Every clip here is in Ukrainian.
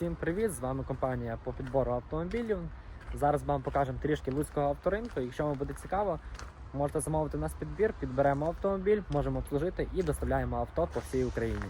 Всім привіт! З вами компанія по підбору автомобілів. Зараз вам покажемо трішки луцького авторинку. Якщо вам буде цікаво, можете замовити у нас підбір, підберемо автомобіль, можемо обслужити і доставляємо авто по всій Україні.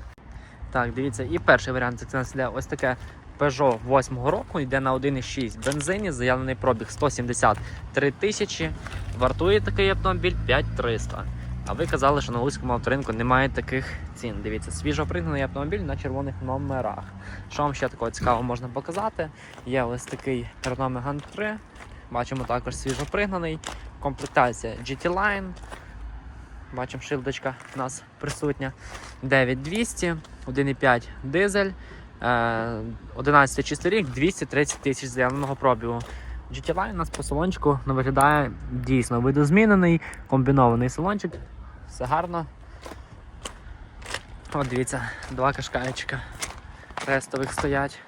Так, дивіться, і перший варіант це у нас йде ось таке Peugeot 8 року, йде на 1,6 бензині, заявлений пробіг 173 тисячі. Вартує такий автомобіль 5300. А ви казали, що на Луцькому авторинку немає таких цін. Дивіться, свіжо пригнаний автомобіль на червоних номерах. Що вам ще такого цікавого можна показати? Є ось такий Renault Megane 3. Бачимо також свіжо пригнаний. Комплектація GT Line. Бачимо, шилдочка у нас присутня. 9200, 1,5 дизель. е, 11 чистий рік, 230 тисяч заявленого пробігу. GT Line у нас по салончику ну, виглядає дійсно видозмінений, комбінований салончик. Все гарно. От дивіться, два кашкайчика рестових стоять.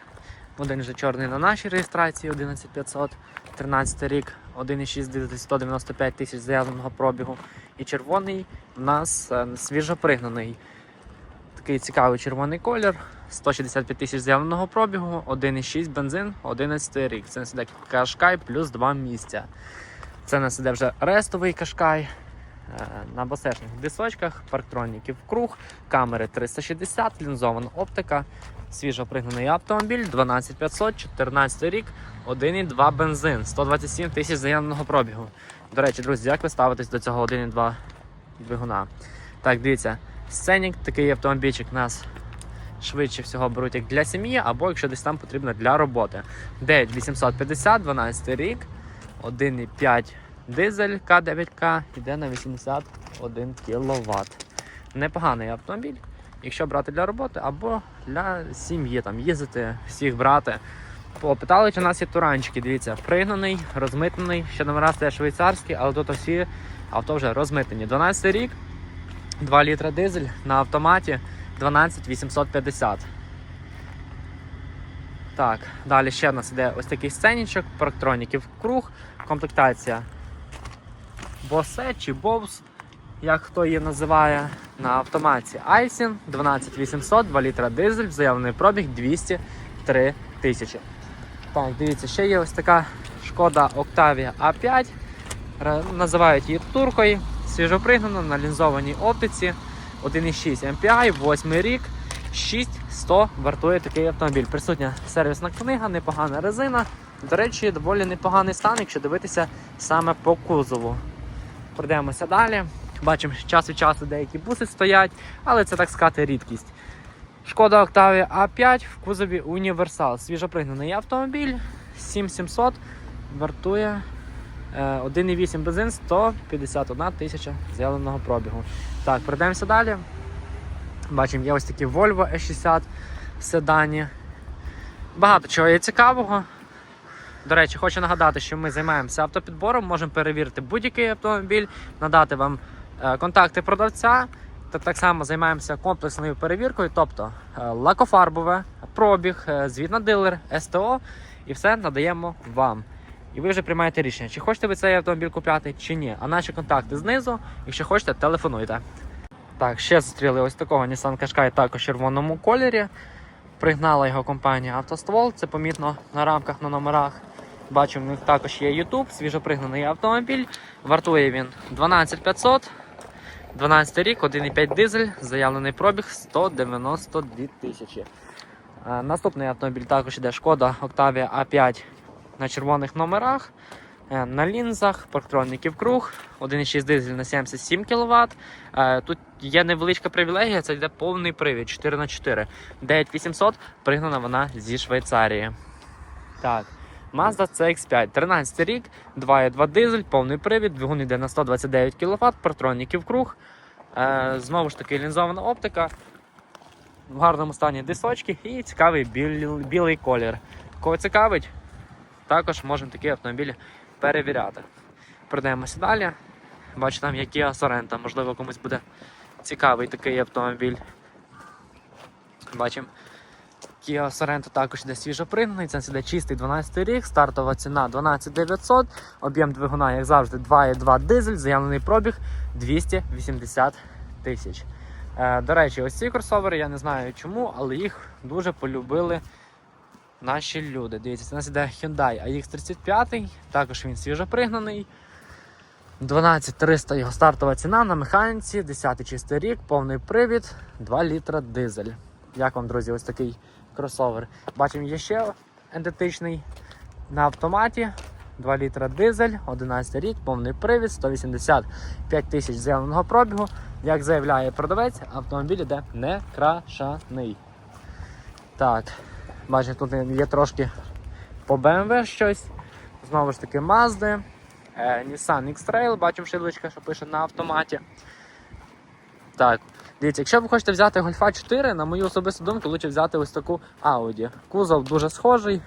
Один вже чорний на нашій реєстрації 11500, 13 рік, 1,6 дизель, 195 тисяч заявленого пробігу. І червоний у нас е, свіжо пригнаний. Такий цікавий червоний колір, 165 тисяч заявленого пробігу, 1,6 бензин, 11 рік. Це нас іде кашкай плюс 2 місця. Це нас іде вже рестовий кашкай. Е, На басешних дисочках, парктроніків круг, камери 360, лінзована оптика, свіжо пригнаний автомобіль, 12500, 14 рік, 1,2 бензин, 127 тисяч заявленого пробігу. До речі, друзі, як ви ставитесь до цього 1,2 двигуна? Так, дивіться, сценік, такий автомобільчик у нас швидше всього беруть як для сім'ї, або якщо десь там потрібно для роботи. 9850, 12 рік, 1,5 дизель К9К, йде на 81 кВт. Непоганий автомобіль, якщо брати для роботи або для сім'ї, там їздити, всіх брати. Попитали, чи у нас є туранчики, дивіться, пригнаний, розмитнений, ще номера стоять швейцарські, але тут всі авто вже розмитнені. 12 рік, 2 літра дизель на автоматі 12 850. Так, далі ще в нас іде ось такий сценічок, парктроніків круг, комплектація Bose чи Bose, як хто її називає, на автоматі Айсін 12800, 2 літра дизель, заявлений пробіг 203 тисячі. Так, дивіться, ще є ось така шкода Octavia A5. Називають її туркою, свіжопригнана на лінзованій оптиці. 1,6 MPI, 8 рік, 6100 вартує такий автомобіль. Присутня сервісна книга, непогана резина. До речі, доволі непоганий стан, якщо дивитися саме по кузову. Пройдемося далі. Бачимо, час від часу деякі буси стоять, але це так сказати рідкість. Шкода Octavia A5 в кузові універсал. Свіжопригнаний автомобіль 7700 вартує е, 1,8 бензин 151 тисяча зеленого пробігу. Так, пройдемося далі. Бачимо, є ось такі Volvo E60 в седані. Багато чого є цікавого. До речі, хочу нагадати, що ми займаємося автопідбором, можемо перевірити будь-який автомобіль, надати вам е, контакти продавця. Та так само займаємося комплексною перевіркою, тобто е, лакофарбове, пробіг, е, звіт на дилер, СТО і все надаємо вам. І ви вже приймаєте рішення, чи хочете ви цей автомобіль купляти, чи ні. А наші контакти знизу. Якщо хочете, телефонуйте. Так, ще зустріли ось такого Nissan Qashqai також червоному кольорі. Пригнала його компанія Автоствол, це помітно на рамках на номерах. Бачу, в них також є YouTube, свіжопригнаний автомобіль. Вартує він 12500, 12 рік, 1,5 дизель, заявлений пробіг 192 тисячі. Е, Наступний автомобіль також іде Шкода Octavia A5 на червоних номерах. Е, На лінзах, парктронників круг, 1,6 дизель на 77 кВт. Тут є невеличка привілегія, це йде повний привід 4х4. 9800 пригнана вона зі Швейцарії. Так. Mazda CX5, 13 рік, 2,2 дизель, повний привід, двигун йде на 129 кВт, парктронників круг. Е, знову ж таки лінзована оптика. В гарному стані дисочки і цікавий білий, білий колір. Кого цікавить, також можемо такі автомобілі перевіряти. Продаємося далі. Бачу, там є Sorento, можливо, комусь буде цікавий такий автомобіль. Бачимо. Kia Sorento також іде свіжопригнаний, це іде чистий 12 рік, стартова ціна 12900, об'єм двигуна, як завжди, 2,2 дизель, заявлений пробіг 280 тисяч. Е, до речі, ось ці кросовери, я не знаю чому, але їх дуже полюбили наші люди. Дивіться, це у нас іде Hyundai AX35, також він свіжопригнаний. 12300 його стартова ціна на механіці, 10 чистий рік, повний привід, 2 літра дизель. Як вам, друзі, ось такий кросовер. Бачимо, є ще ендетичний на автоматі. 2 літра дизель, 11 рік, повний привід, 185 тисяч заявленого пробігу. Як заявляє продавець, автомобіль іде не крашаний. Так, бачите, тут є трошки по BMW щось. Знову ж таки, Mazda. Е, Nissan X-Trail, бачимо шилочка, що пише на автоматі. Так, дивіться, якщо ви хочете взяти Golfa 4, на мою особисту думку, лучше взяти ось таку Audi. Кузов дуже схожий.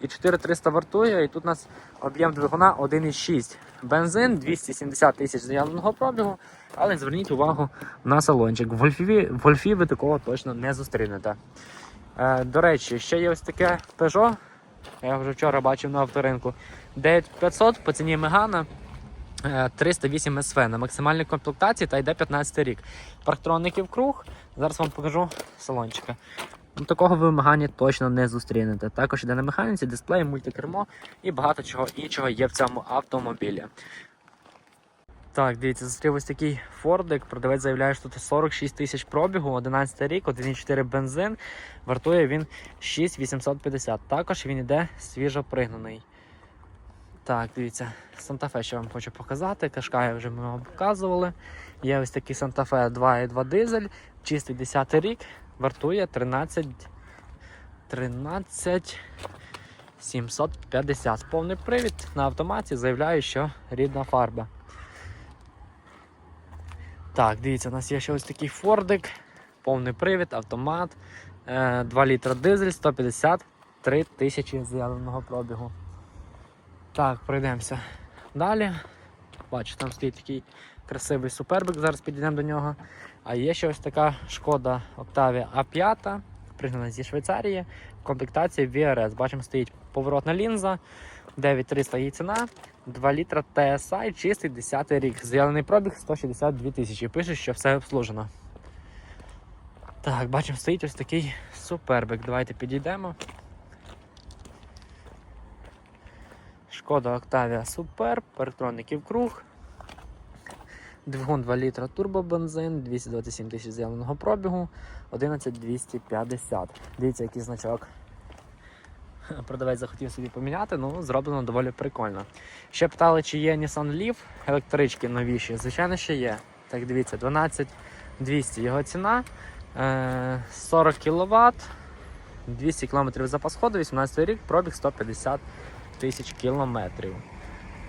І 4300 вартує, і тут у нас об'єм двигуна 1,6. Бензин 270 тисяч заявленого пробігу, але зверніть увагу на салончик. В Вольфі, в ви такого точно не зустрінете. Е, до речі, ще є ось таке Peugeot. Я вже вчора бачив на авторинку. 9500 по ціні Мегана. Е, 308 СВ на максимальній комплектації та йде 15 рік. Парктроників круг. Зараз вам покажу салончика. Ну, такого ви в Мегані точно не зустрінете. Також йде на механіці, дисплей, мультикермо і багато чого іншого є в цьому автомобілі. Так, дивіться, зустрів ось такий Фордик. Продавець заявляє, що тут 46 тисяч пробігу, 11 рік, 1,4 бензин. Вартує він 6850. Також він іде свіжо пригнаний. Так, дивіться, Санта-Фе, що вам хочу показати. Кашкає вже ми вам показували. Є ось такий Санта-Фе 2.2 дизель, чистий 10 рік, вартує 13 13 750. Повний привід на автоматі заявляю, що рідна фарба. Так, дивіться, у нас є ще ось такий фордик, повний привід, автомат, е, 2 літра дизель, 153 тисячі заявленого пробігу. Так, пройдемося далі. Бачу, там стоїть такий красивий супербик, зараз підійдемо до нього. А є ще ось така шкода Octavia A5, пригнана зі Швейцарії, комплектація VRS. Бачимо, стоїть поворотна лінза, 9300 її ціна, 2 літра TSI, чистий 10 рік. З'явлений пробіг 162 тисячі. Пише, що все обслужено. Так, бачимо, стоїть ось такий супербик. Давайте підійдемо. Шкода Octavia Super, парктроників круг. Двигун 2 літра турбобензин, 227 тисяч з'явленого пробігу, 11250. Дивіться, який значок. Продавець захотів собі поміняти, ну зроблено доволі прикольно. Ще питали, чи є Nissan Leaf електрички новіші. Звичайно, що є. Так, дивіться, 12200 його ціна, е, 40 кВт, 200 км запас ходу, 18 рік, пробіг 150 тисяч кілометрів.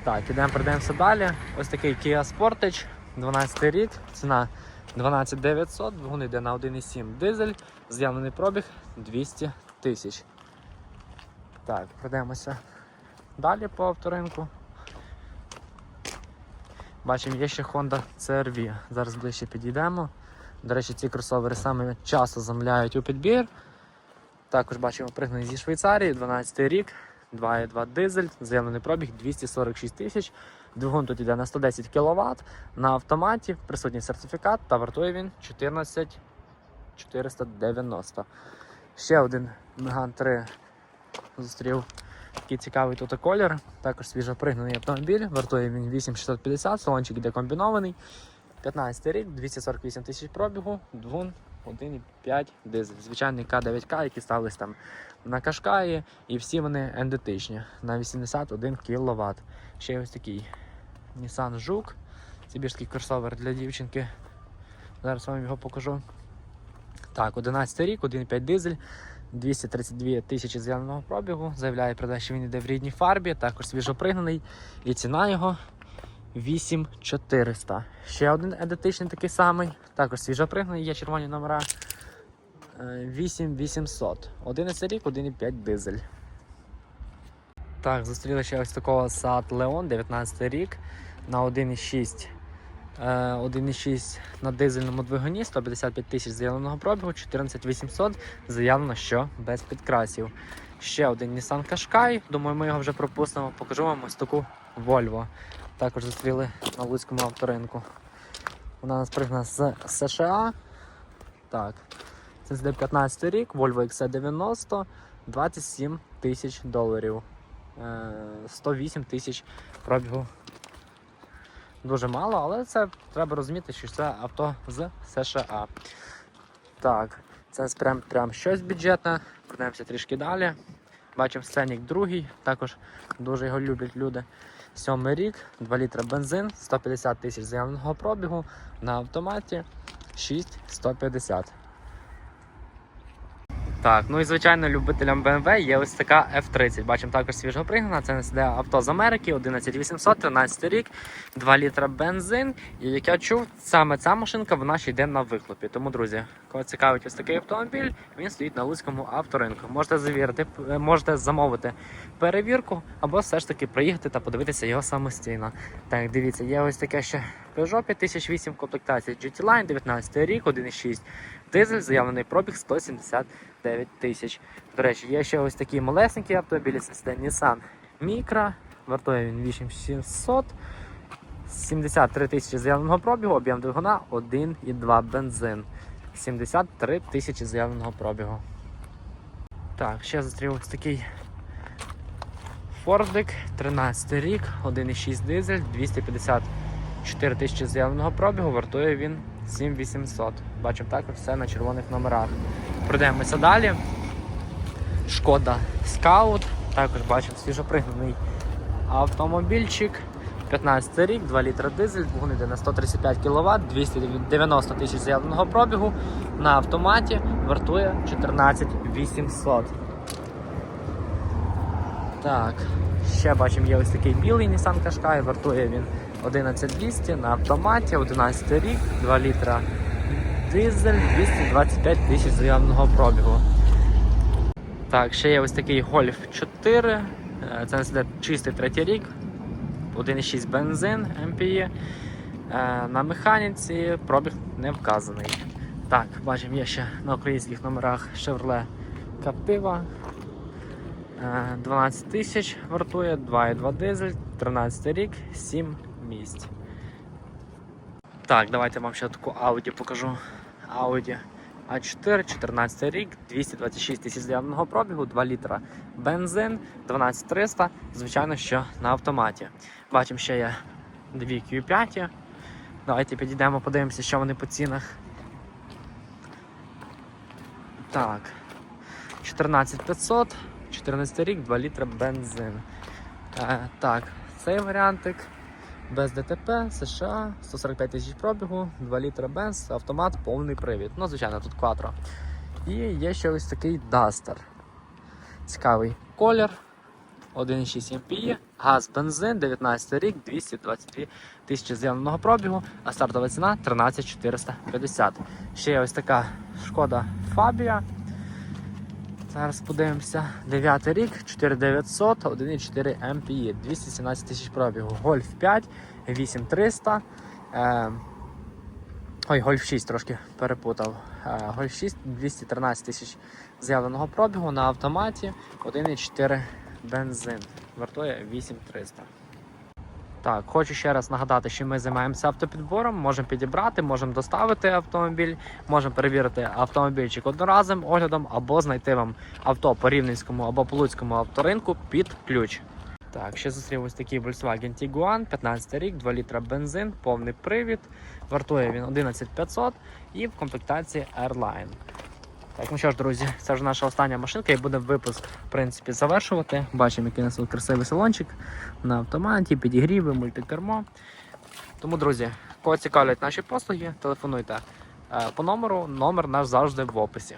Так, ідемо пройдемося далі. Ось такий Kia Sportage, 12 рік, ціна 12900, двигун йде на 1,7 дизель, з'явлений пробіг 200 тисяч. Так, пройдемося далі по авторинку. Бачимо, є ще Honda CR-V. Зараз ближче підійдемо. До речі, ці кросовери саме часто замовляють у підбір. Також бачимо пригнані зі Швейцарії, 12 рік, 2,2 дизель, заявлений пробіг 246 тисяч. Двигун тут йде на 110 кВт, на автоматі, присутній сертифікат та вартує він 14 490. Ще один Megane 3 зустрів такий цікавий тут колір. Також свіжопригнаний автомобіль, вартує він 8650, салончик йде комбінований. 15 рік, 248 тисяч пробігу, двигун 1,5 дизель. Звичайний К9К, які ставились там на Кашкаї, і всі вони ендетичні на 81 кВт. Ще ось такий Nissan Жук, сибірський кросовер для дівчинки. Зараз вам його покажу. Так, 11 рік, 1,5 дизель, 232 тисячі з'явленого пробігу. Заявляє продаж, що він йде в рідній фарбі, також свіжопригнаний. І ціна його 8400. Ще один едитичний такий самий, також свіжопригнаний, є червоні номера. Е, 8800. 11 рік, 1,5 дизель. Так, зустріли ще ось такого Seat Leon, 19 рік на 1,6. Е, 1,6 на дизельному двигуні, 155 тисяч заявленого пробігу, 14800 заявлено, що без підкрасів. Ще один Nissan Qashqai, думаю, ми його вже пропустимо. Покажу вам ось таку Volvo. Також зустріли на Луцькому авторинку. Вона нас пригнана з США. Так. Це з 15 рік, Volvo XC90, 27 тисяч доларів. Е, 108 тисяч пробігу. Дуже мало, але це треба розуміти, що це авто з США. Так, це прям, прям щось бюджетне. Пройдемося трішки далі. Бачимо сценік другий, також дуже його люблять люди. Сьомий рік, 2 літра бензин, 150 тисяч заявленого пробігу на автоматі 6150. Так, ну і звичайно, любителям BMW є ось така F30. Бачимо також свіжого пригнана. Це не авто з Америки, 11800, 13 рік, 2 літра бензин. І як я чув, саме ця машинка вона ще йде на вихлопі. Тому, друзі, кого цікавить ось такий автомобіль, він стоїть на Луцькому авторинку. Можете завірити, можете замовити перевірку, або все ж таки приїхати та подивитися його самостійно. Так, дивіться, є ось таке ще Peugeot 5008 в комплектації GT Line, 19 рік, 1,6 дизель, заявлений пробіг 179 тисяч. До речі, є ще ось такі малесенькі автомобілі, це Nissan Micra, вартує він 8700. 73 тисячі заявленого пробігу, об'єм двигуна 1,2 бензин. 73 тисячі заявленого пробігу. Так, ще зустрів ось такий Фордик, 13 рік, 1,6 дизель, 254 тисячі заявленого пробігу, вартує він 7800. Бачимо також все на червоних номерах. Пройдемося далі. Шкода Скаут. Також бачимо свіжопригнаний автомобільчик. 15 рік, 2 літра дизель, двигун на 135 кВт, 290 тисяч заявленого пробігу. На автоматі вартує 14 800. Так, ще бачимо, є ось такий білий Nissan Qashqai, вартує він 11200 на автоматі, 11 рік, 2 літра дизель, 225 тисяч заявленого пробігу. Так, ще є ось такий Golf 4, е, це не чистий третій рік, 1,6 бензин MPE. Е, На механіці пробіг не вказаний. Так, бачимо, є ще на українських номерах Chevrolet Captiva. Е, 12 тисяч вартує, 2,2 дизель, 13 рік, 7 місць. Так, давайте вам ще таку Audi покажу. Audi A4, 14 рік, 226 тисяч заявленого пробігу, 2 літра бензин, 12300, звичайно, що на автоматі. Бачимо, ще є дві Q5. Давайте підійдемо, подивимося, що вони по цінах. Так. 14500, 14 рік, 2 літра бензин. Е, так, цей варіантик без ДТП, США, 145 тисяч пробігу, 2 літра бенз, автомат, повний привід. Ну, звичайно, тут кватро. І є ще ось такий Duster. Цікавий колір. 1,6 MPI, газ, бензин, 19 рік, 222 тисячі заявленого пробігу, а стартова ціна 13450. Ще є ось така шкода Фабія. Зараз подивимося. 9 рік, 4900, 1,4 MPI, 217 тисяч пробігу. Гольф 5, 8300. Е, ой, Гольф 6 трошки перепутав. Е, Гольф 6, 213 тисяч заявленого пробігу на автоматі, 1,4 бензин. Вартує 8300. Так, хочу ще раз нагадати, що ми займаємося автопідбором, можемо підібрати, можемо доставити автомобіль, можемо перевірити автомобільчик одноразовим оглядом або знайти вам авто по Рівненському або по Луцькому авторинку під ключ. Так, ще зустрів ось такий Volkswagen Tiguan, 15 рік, 2 літра бензин, повний привід. Вартує він 11500 і в комплектації Airline. Так, ну що ж, друзі, це вже наша остання машинка і будемо випуск в принципі завершувати. Бачимо, який у нас красивий салончик на автоматі, підігріви, мультикермо. Тому, друзі, кого цікавлять наші послуги, телефонуйте е, по номеру. Номер наш завжди в описі.